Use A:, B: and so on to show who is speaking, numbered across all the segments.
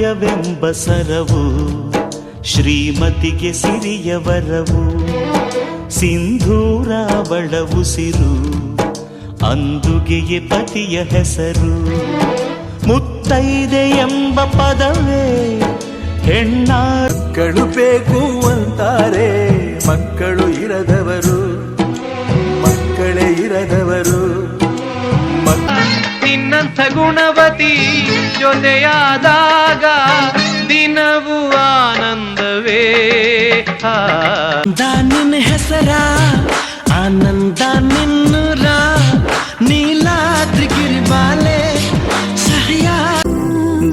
A: ಎಂಬ ಸರವು ಶ್ರೀಮತಿಗೆ ಸಿರಿಯ ವರವು ಸಿಂಧೂರ ಬಳವುಸಿರು ಅಂದುಗೆಯೇ ಪತಿಯ ಹೆಸರು. ಮುತ್ತೈದೆ ಎಂಬ ಪದವೇ
B: ಹೆಣ್ಣಾರ್ಗಳು ಬೇಕು ಅಂತಾರೆ ಮಕ್ಕಳು ಇರದವರು. ಮಕ್ಕಳೇ ಇರದವರು.
C: ನಿನ್ನಂಥ ಗುಣವತಿ ಜೊತೆಯಾದಾಗ
D: ನಿನ್ನ ಹೆಸರ ಆನಂದ ನಿನ್ನೂರ ನೀಲಾದ್ರಿ ಗಿರಿಬಾಲೆ ಸಹ್ಯ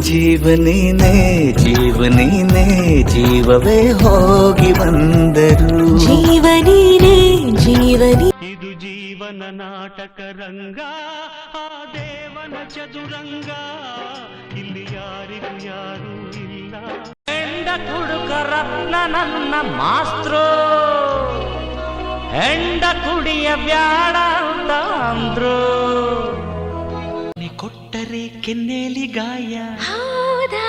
A: ಜೀವನೇನೆ ಜೀವನೇನೆ ಜೀವವೇ ಹೋಗಿ ಬಂದರು
E: ಜೀವನೀನೇ ಜೀವನಿ
A: ಇದು ಜೀವನ ನಾಟಕ ರಂಗ ಆ ದೇವನ ಚದುರಂಗ ಇಲ್ಲಿ ಯಾರಿಗೂ ಯಾರೂ ಇಲ್ಲ
D: ಹೆಂಡ ಕುಡುಕ ರತ್ನ ನನ್ನ ಮಾಸ್ತ್ರೋ. ಹೆಂಡ ಕುಡಿಯ ಬ್ಯಾಡ ಅಂತ ಅಂದ್ರು. ನೀ ಕೊಟ್ಟರೆ ಕೆನ್ನೇಲಿ ಗಾಯ.
E: ಹೌದಾ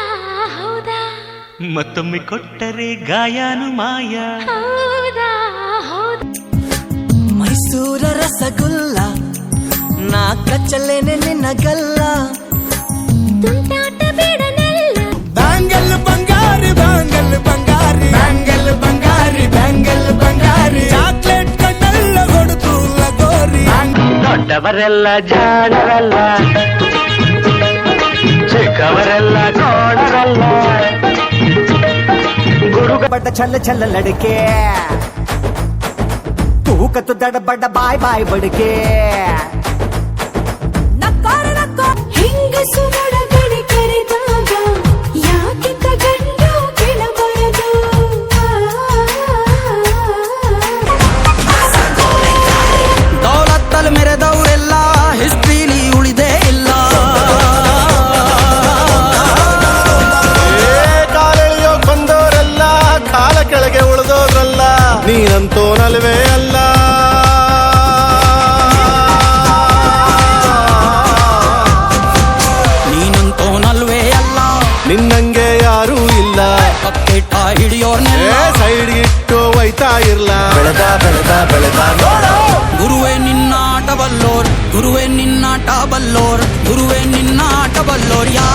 E: ಹೌದಾ?
A: ಮತ್ತೊಮ್ಮೆ ಕೊಟ್ಟರೆ ಗಾಯನು ಮಾಯ.
E: ಹೌದಾ ಹೌದಾ?
D: ಮೈಸೂರ ರಸಗುಲ್ಲ ನಾ ಕಚ್ಚಲೇನೆ ನಿನ್ನಗಲ್ಲ ದೊಡ್ಡವರೆಲ್ಲ ಜಾಣರಲ್ಲ ಚಿಕ್ಕವರೆಲ್ಲ ನೋಡರಲ್ಲ ಗುರುಗ
F: ಬಡ್ಡ ಚಲ್ಲ ಚಲ್ಲ ಲಡಕೆ ತೂಕತ್ತು ದಡ ಬಡ್ಡ ಬಾಯ್ ಬಾಯ್ ಬಡಕೆ
E: ಹೆಂಗಸು
B: ನೀನಂತೋನಲ್ವೇ ಅಲ್ಲ
D: ನೀನಂತೋನಲ್ವೇ ಅಲ್ಲ
B: ನಿನ್ನಂಗೆ ಯಾರೂ ಇಲ್ಲ
D: ಪಕ್ಕೇಟ ಹಿಡಿಯೋರ್ನೆಲ್ಲ
B: ಏ ಸೈಡ್ ಇಟ್ಟು ಒಯ್ತಾ ಇರ್ಲ ಬೆಳೆದ ಬೆಳೆದ ಬೆಳೆದ ನೋಡು
D: ಗುರುವೇ ನಿನ್ನಾಟ ಬಲ್ಲೋರ್ ಗುರುವೇ ನಿನ್ನಾಟ ಬಲ್ಲೋರ್ ಗುರುವೇ ನಿನ್ನಾಟ ಬಲ್ಲೋರ್ ಯಾರ್ಯಾರೋ
B: ಶಿವನೇ